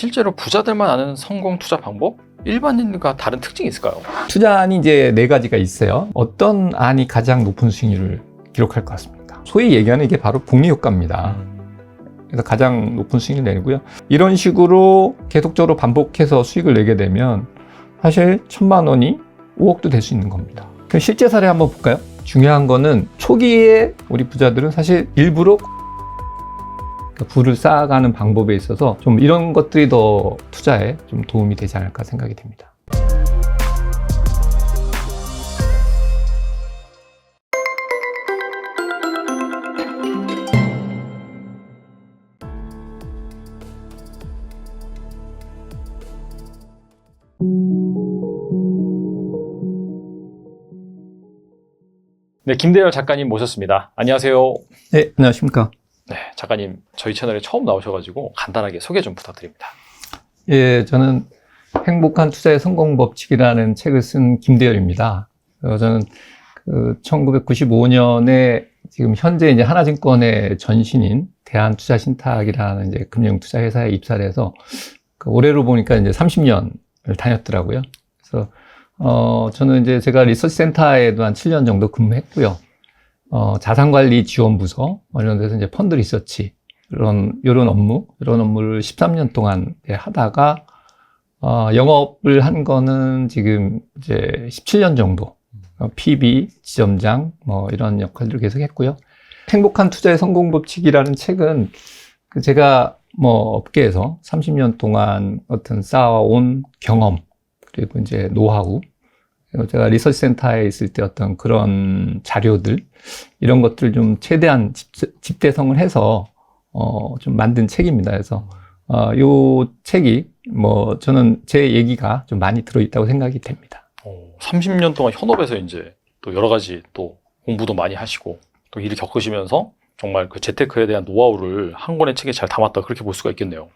실제로 부자들만 아는 성공 투자 방법? 일반인과 다른 특징이 있을까요? 투자안이 이제 네 가지가 있어요. 어떤 안이 가장 높은 수익률을 기록할 것 같습니까? 소위 얘기하는 이게 바로 복리 효과입니다. 그래서 가장 높은 수익을 내고요. 이런 식으로 계속적으로 반복해서 수익을 내게 되면 사실 천만 원이 5억도 될 수 있는 겁니다. 그럼 실제 사례 한번 볼까요? 중요한 거는 초기에 우리 부자들은 사실 일부러 그 부를 쌓아가는 방법에 있어서 좀 이런 것들이 더 투자에 좀 도움이 되지 않을까 생각이 됩니다. 네, 김대열 작가님 모셨습니다. 안녕하세요. 네, 안녕하십니까. 네, 작가님 저희 채널에 처음 나오셔가지고 간단하게 소개 좀 부탁드립니다. 예, 저는 행복한 투자의 성공 법칙이라는 책을 쓴 김대열입니다. 어, 저는 그 1995년에 지금 현재 이제 하나증권의 전신인 대한투자신탁이라는 이제 금융투자회사에 입사를 해서 그 올해로 보니까 이제 30년을 다녔더라고요. 그래서 어, 저는 이제 제가 리서치 센터에도 한 7년 정도 근무했고요. 어, 자산관리 지원부서 뭐 이런 데서 이제 펀드 리서치 이런 이런 업무 이런 업무를 13년 동안 하다가 어, 영업을 한 거는 지금 이제 17년 정도 어, PB 지점장 뭐 이런 역할들을 계속 했고요. 행복한 투자의 성공 법칙이라는 책은 그 제가 뭐 업계에서 30년 동안 어떤 쌓아온 경험 그리고 이제 노하우 제가 리서치 센터에 있을 때 어떤 그런 자료들 이런 것들을 좀 최대한 집, 집대성을 해서 어, 좀 만든 책입니다. 그래서 어, 요 책이 뭐 저는 제 얘기가 좀 많이 들어있다고 생각이 됩니다. 어, 30년 동안 현업에서 이제 또 여러 가지 또 공부도 많이 하시고 또 일을 겪으시면서 정말 그 재테크에 대한 노하우를 한 권의 책에 잘 담았다 그렇게 볼 수가 있겠네요.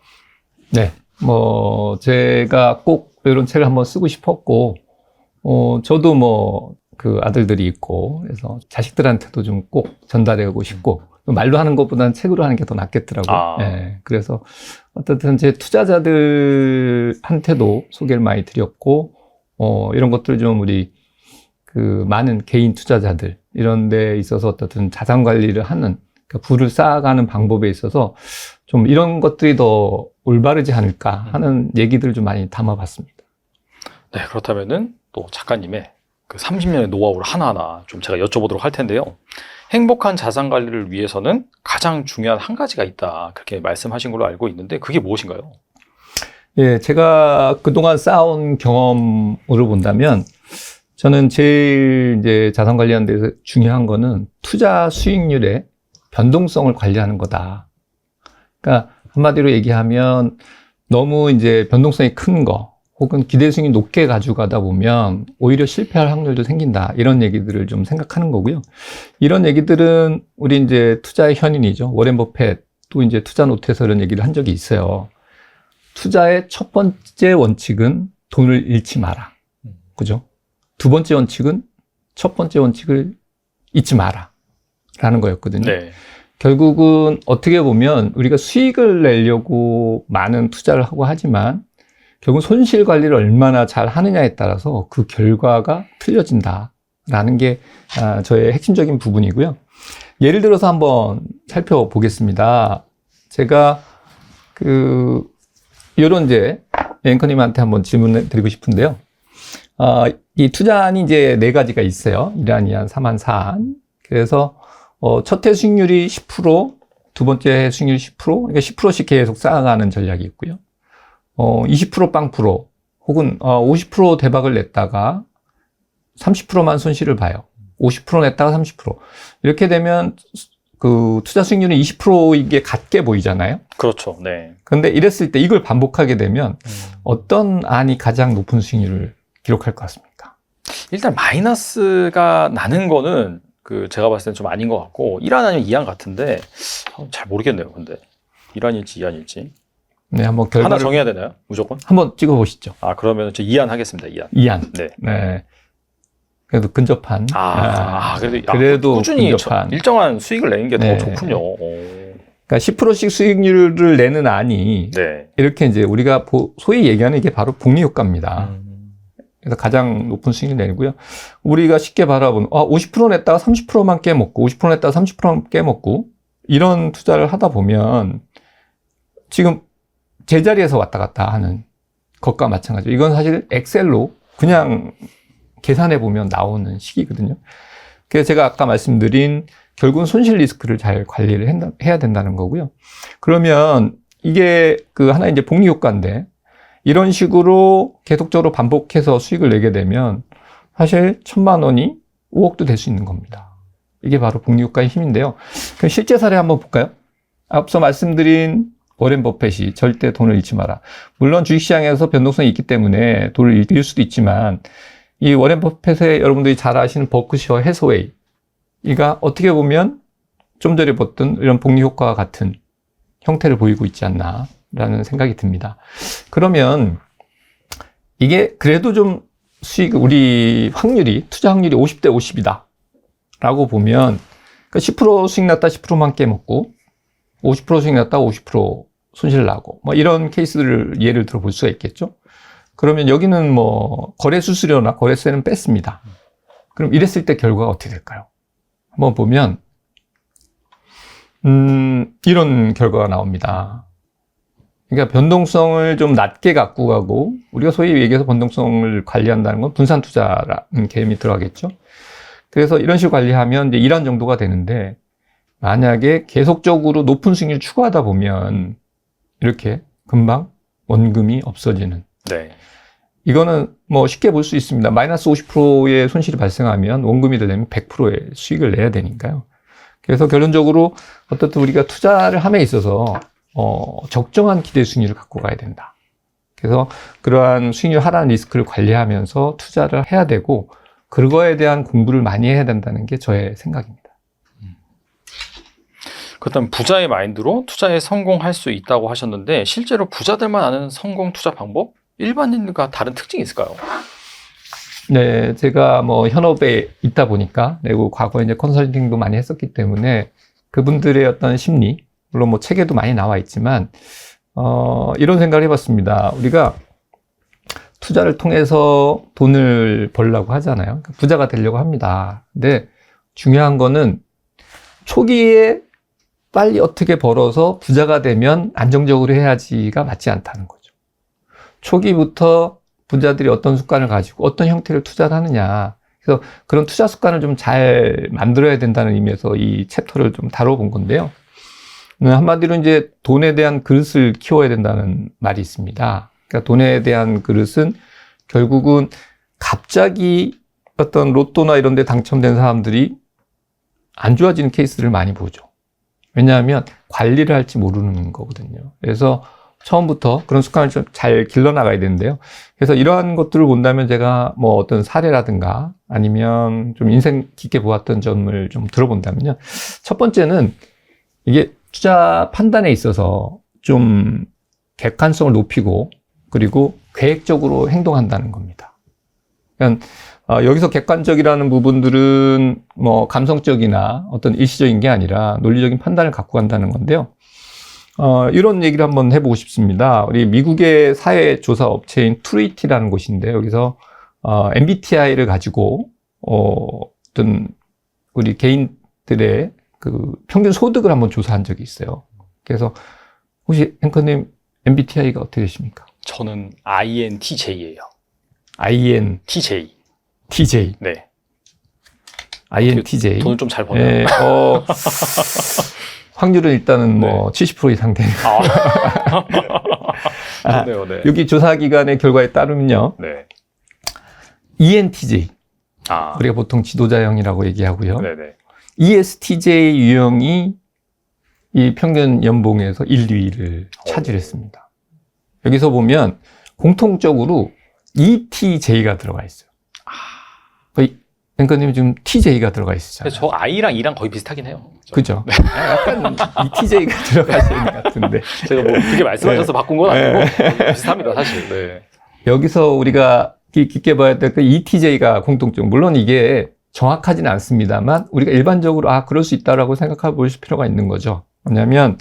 네. 뭐 제가 꼭 이런 책을 한번 쓰고 싶었고 어, 저도 뭐 그 아들들이 있고 그래서 자식들한테도 좀 꼭 전달하고 싶고 말로 하는 것보다는 책으로 하는 게 더 낫겠더라고요. 아. 예, 그래서 어떻든 제 투자자들한테도 소개를 많이 드렸고 어, 이런 것들 좀 우리 그 많은 개인 투자자들 이런 데 있어서 어떻든 자산 관리를 하는 그러니까 부를 쌓아가는 방법에 있어서 좀 이런 것들이 더 올바르지 않을까 하는 얘기들을 좀 많이 담아봤습니다. 네, 그렇다면은 또 작가님의 그 30년의 노하우를 하나하나 좀 제가 여쭤보도록 할 텐데요. 행복한 자산 관리를 위해서는 가장 중요한 한 가지가 있다. 그렇게 말씀하신 걸로 알고 있는데 그게 무엇인가요? 예, 제가 그동안 쌓아온 경험으로 본다면 저는 제일 이제 자산 관리하는 데서 중요한 거는 투자 수익률의 변동성을 관리하는 거다. 그러니까 한마디로 얘기하면 너무 이제 변동성이 큰 거, 혹은 기대 수익이 높게 가지고 가다 보면 오히려 실패할 확률도 생긴다. 이런 얘기들을 좀 생각하는 거고요. 이런 얘기들은 우리 이제 투자의 현인이죠. 워렌 버펫도 이제 투자 노트에서 이런 얘기를 한 적이 있어요. 투자의 첫 번째 원칙은 돈을 잃지 마라. 그죠? 두 번째 원칙은 첫 번째 원칙을 잊지 마라. 라는 거였거든요. 네. 결국은 어떻게 보면 우리가 수익을 내려고 많은 투자를 하고 하지만 결국 손실 관리를 얼마나 잘 하느냐에 따라서 그 결과가 틀려진다라는 게 아, 저의 핵심적인 부분이고요. 예를 들어서 한번 살펴보겠습니다. 제가 그 이런 이제 앵커님한테 한번 질문을 드리고 싶은데요. 아, 이 투자안이 이제 네 가지가 있어요. 1안, 2안, 3안, 4안. 그래서 어, 첫해 수익률이 10%, 두 번째 해 수익률이 10%, 그러니까 10%씩 계속 쌓아가는 전략이 있고요. 어, 20% 빵프로, 혹은 어, 50% 대박을 냈다가 30%만 손실을 봐요. 50% 냈다가 30%. 이렇게 되면 그 투자 수익률이 20%인 게 같게 보이잖아요. 그렇죠. 네. 그런데 이랬을 때 이걸 반복하게 되면 어떤 안이 가장 높은 수익률을 기록할 것 같습니까? 일단 마이너스가 나는 거는 그 제가 봤을 때는 좀 아닌 것 같고 1안 아니면 2안 같은데 어, 잘 모르겠네요. 근데 1안일지 2안일지 네, 한번 하나 결과를 정해야 되나요? 무조건? 한번 찍어 보시죠. 아 그러면 저 2안 하겠습니다. 2안. 2안. 네. 네. 그래도 근접한. 아, 아, 그래도, 아, 그래도 꾸준히 근접한. 저- 일정한 수익을 내는 게 더 네. 좋군요. 오. 그러니까 그러니까 10%씩 수익률을 내는 안이 네. 이렇게 이제 우리가 보- 소위 얘기하는 이게 바로 복리 효과입니다. 음. 그래서 가장 높은 수익을 내고요. 우리가 쉽게 바라보는, 아, 50% 냈다가 30%만 깨먹고, 50% 냈다가 30%만 깨먹고, 이런 투자를 하다 보면, 지금 제자리에서 왔다 갔다 하는 것과 마찬가지로, 이건 사실 엑셀로 그냥 계산해 보면 나오는 식이거든요. 그래서 제가 아까 말씀드린 결국은 손실 리스크를 잘 관리를 해야 된다는 거고요. 그러면 이게 그 하나 이제 복리 효과인데, 이런 식으로 계속적으로 반복해서 수익을 내게 되면 사실 천만 원이 5억도 될 수 있는 겁니다. 이게 바로 복리 효과의 힘인데요. 그럼 실제 사례 한번 볼까요? 앞서 말씀드린 워렌 버펫이 절대 돈을 잃지 마라. 물론 주식시장에서 변동성이 있기 때문에 돈을 잃을 수도 있지만 이 워렌 버펫의 여러분들이 잘 아시는 버크셔 해서웨이 이가 어떻게 보면 좀 전에 봤던 이런 복리 효과와 같은 형태를 보이고 있지 않나라는 생각이 듭니다. 그러면 이게 그래도 좀 수익, 우리 확률이, 투자 확률이 50대 50이다. 라고 보면, 그러니까 10% 수익 났다 10%만 깨먹고, 50% 수익 났다 50% 손실 나고, 뭐 이런 케이스들을 예를 들어 볼 수가 있겠죠. 그러면 여기는 뭐, 거래 수수료나 거래세는 뺐습니다. 그럼 이랬을 때 결과가 어떻게 될까요? 한번 보면, 음, 이런 결과가 나옵니다. 그러니까 변동성을 좀 낮게 갖고 가고 우리가 소위 얘기해서 변동성을 관리한다는 건 분산 투자라는 개념이 들어가겠죠. 그래서 이런 식으로 관리하면 이제 이런 정도가 되는데 만약에 계속적으로 높은 수익률 추구하다 보면 이렇게 금방 원금이 없어지는 네. 이거는 뭐 쉽게 볼 수 있습니다. 마이너스 50%의 손실이 발생하면 원금이 되려면 100%의 수익을 내야 되니까요. 그래서 결론적으로 어떻든 우리가 투자를 함에 있어서 어, 적정한 기대 수익률을 갖고 가야 된다. 그래서 그러한 수익률 하락 리스크를 관리하면서 투자를 해야 되고 그거에 대한 공부를 많이 해야 된다는 게 저의 생각입니다. 그렇다면 부자의 마인드로 투자에 성공할 수 있다고 하셨는데 실제로 부자들만 아는 성공 투자 방법? 일반인과 다른 특징이 있을까요? 네, 제가 뭐 현업에 있다 보니까 그리고 과거에 이제 컨설팅도 많이 했었기 때문에 그분들의 어떤 심리, 물론 뭐 책에도 많이 나와 있지만 어, 이런 생각을 해봤습니다. 우리가 투자를 통해서 돈을 벌려고 하잖아요. 부자가 되려고 합니다. 근데 중요한 거는 초기에 빨리 어떻게 벌어서 부자가 되면 안정적으로 해야지가 맞지 않다는 거죠. 초기부터 부자들이 어떤 습관을 가지고 어떤 형태를 투자를 하느냐. 그래서 그런 투자 습관을 좀 잘 만들어야 된다는 의미에서 이 챕터를 좀 다뤄본 건데요. 음, 한마디로 이제 돈에 대한 그릇을 키워야 된다는 말이 있습니다. 그러니까 돈에 대한 그릇은 결국은 갑자기 어떤 로또나 이런 데 당첨된 사람들이 안 좋아지는 케이스를 많이 보죠. 왜냐하면 관리를 할지 모르는 거거든요. 그래서 처음부터 그런 습관을 좀 잘 길러나가야 되는데요. 그래서 이러한 것들을 본다면 제가 뭐 어떤 사례라든가 아니면 좀 인생 깊게 보았던 점을 좀 들어본다면요. 첫 번째는 이게 투자 판단에 있어서 좀 객관성을 높이고 그리고 계획적으로 행동한다는 겁니다. 그러니까 어, 여기서 객관적이라는 부분들은 뭐 감성적이나 어떤 일시적인 게 아니라 논리적인 판단을 갖고 간다는 건데요. 어, 이런 얘기를 한번 해보고 싶습니다. 우리 미국의 사회 조사 업체인 트리티라는 곳인데 여기서 어, MBTI를 가지고 어, 어떤 우리 개인들의 그 평균 소득을 한번 조사한 적이 있어요. 그래서 혹시 앵커님 MBTI가 어떻게 되십니까? 저는 INTJ예요. INTJ, TJ. 네. INTJ. 돈을 좀 잘 버네요. 예, 어, 확률은 일단은 뭐 70% 이상 되는. 아. 좋네요. 네. 여기 조사 기관의 결과에 따르면요, 네. ENTJ 아. 우리가 보통 지도자형이라고 얘기하고요. 네네. ESTJ 유형이 이 평균 연봉에서 1, 2위를 차지했습니다. 여기서 보면 공통적으로 ETJ가 들어가 있어요. 앵커님 지금 TJ가 들어가 있으잖아요. 저 I랑 E랑 거의 비슷하긴 해요. 저- 그죠? 아, 약간 ETJ가 들어가시는 것 같은데. 제가 뭐 그렇게 말씀하셔서 바꾼 건 아니고 네. 비슷합니다, 사실. 네. 여기서 우리가 깊- 깊게 봐야 될 그 ETJ가 공통점. 물론 이게 정확하지는 않습니다만 우리가 일반적으로 아 그럴 수 있다라고 생각해 보실 필요가 있는 거죠. 뭐냐면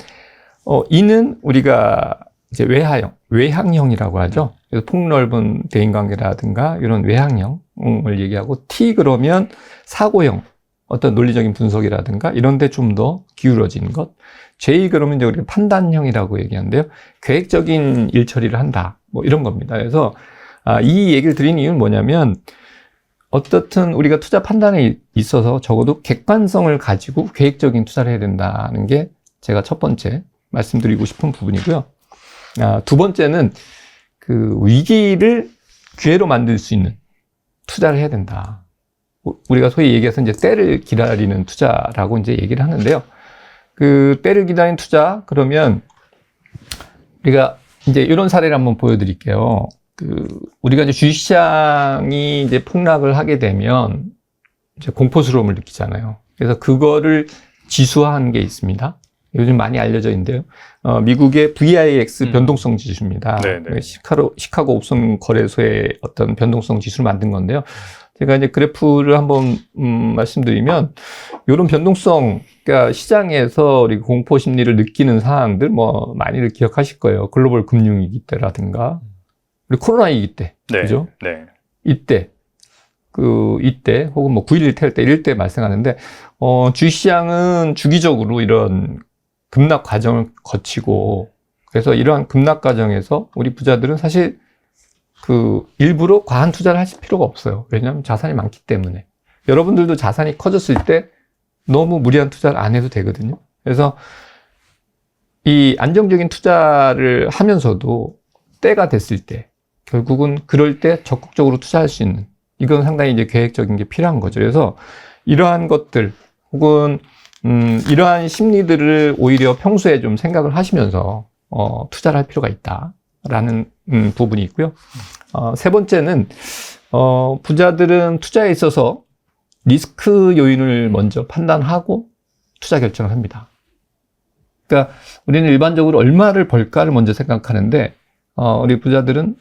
어, 이는 우리가 이제 외하형, 외향형이라고 하죠. 그래서 폭넓은 대인관계라든가 이런 외향형 을 얘기하고 T 그러면 사고형, 어떤 논리적인 분석이라든가 이런 데 좀 더 기울어진 것. J 그러면 이제 우리가 판단형이라고 얘기하는데요. 계획적인 일 처리를 한다. 뭐 이런 겁니다. 그래서 아, 이 얘기를 드린 이유는 뭐냐면 어떻든 우리가 투자 판단에 있어서 적어도 객관성을 가지고 계획적인 투자를 해야 된다는 게 제가 첫 번째 말씀드리고 싶은 부분이고요. 아, 두 번째는 그 위기를 기회로 만들 수 있는 투자를 해야 된다. 우- 우리가 소위 얘기해서 이제 때를 기다리는 투자라고 이제 얘기를 하는데요. 그 때를 기다리는 투자 그러면 우리가 이제 이런 사례를 한번 보여드릴게요. 그 우리가 이제 주식시장이 이제 폭락을 하게 되면 이제 공포스러움을 느끼잖아요. 그래서 그거를 지수화한 게 있습니다. 요즘 많이 알려져 있는데요. 어, 미국의 VIX 음. 변동성 지수입니다. 네네. 시카고, 시카고 옵션 거래소의 어떤 변동성 지수를 만든 건데요. 제가 이제 그래프를 한번 음, 말씀드리면 이런 변동성, 그러니까 시장에서 우리 공포 심리를 느끼는 상황들 뭐 많이들 기억하실 거예요. 글로벌 금융위기 때라든가 우리 코로나 위기 때, 네. 그죠? 네. 이때 그 이때 혹은 뭐 9.11 태울 때 이럴 때 발생하는데 어 주식시장은 주기적으로 이런 급락 과정을 거치고 그래서 이러한 급락 과정에서 우리 부자들은 사실 그 일부러 과한 투자를 하실 필요가 없어요. 왜냐하면 자산이 많기 때문에 여러분들도 자산이 커졌을 때 너무 무리한 투자를 안 해도 되거든요. 그래서 이 안정적인 투자를 하면서도 때가 됐을 때 결국은 그럴 때 적극적으로 투자할 수 있는 이건 상당히 이제 계획적인 게 필요한 거죠. 그래서 이러한 것들 혹은 음, 이러한 심리들을 오히려 평소에 좀 생각을 하시면서 어, 투자를 할 필요가 있다라는 음, 부분이 있고요. 어, 세 번째는 어, 부자들은 투자에 있어서 리스크 요인을 먼저 판단하고 투자 결정을 합니다. 그러니까 우리는 일반적으로 얼마를 벌까를 먼저 생각하는데 어, 우리 부자들은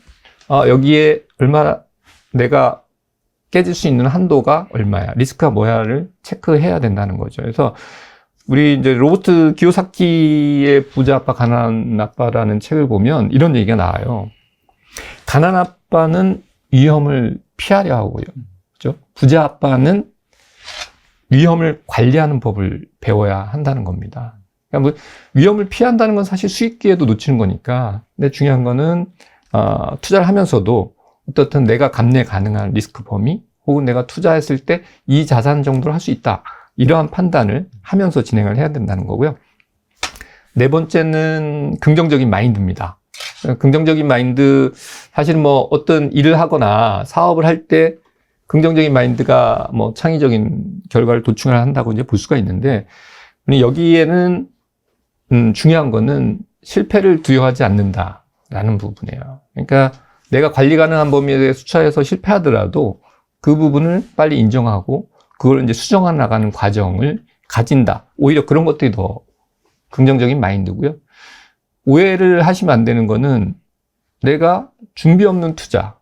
어, 여기에 얼마나 내가 깨질 수 있는 한도가 얼마야, 리스크가 뭐야를 체크해야 된다는 거죠. 그래서 우리 이제 로버트 기요사키의 부자 아빠, 가난 아빠라는 책을 보면 이런 얘기가 나와요. 가난 아빠는 위험을 피하려 하고요. 그죠? 부자 아빠는 위험을 관리하는 법을 배워야 한다는 겁니다. 그러니까 뭐 위험을 피한다는 건 사실 수익 기회도 놓치는 거니까. 근데 중요한 거는 어, 투자를 하면서도 어떻든 내가 감내 가능한 리스크 범위 혹은 내가 투자했을 때 이 자산 정도를 할 수 있다. 이러한 판단을 하면서 진행을 해야 된다는 거고요. 네 번째는 긍정적인 마인드입니다. 긍정적인 마인드, 사실 뭐 어떤 일을 하거나 사업을 할 때 긍정적인 마인드가 뭐 창의적인 결과를 도출을 한다고 이제 볼 수가 있는데, 여기에는 음, 중요한 거는 실패를 두려워하지 않는다라는 부분이에요. 그러니까 내가 관리 가능한 범위에 대해 수차에서 실패하더라도 그 부분을 빨리 인정하고 그걸 이제 수정해 나가는 과정을 가진다. 오히려 그런 것들이 더 긍정적인 마인드고요. 오해를 하시면 안 되는 거는 내가 준비 없는 투자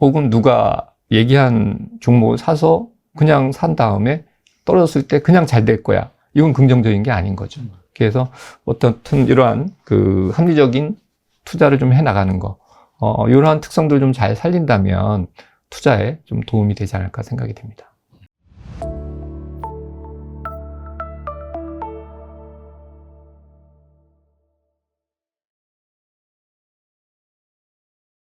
혹은 누가 얘기한 종목을 사서 그냥 산 다음에 떨어졌을 때 그냥 잘 될 거야. 이건 긍정적인 게 아닌 거죠. 그래서 어떻든 이러한 그 합리적인 투자를 좀 해 나가는 거, 어, 이러한 특성들 좀 잘 살린다면 투자에 좀 도움이 되지 않을까 생각이 됩니다.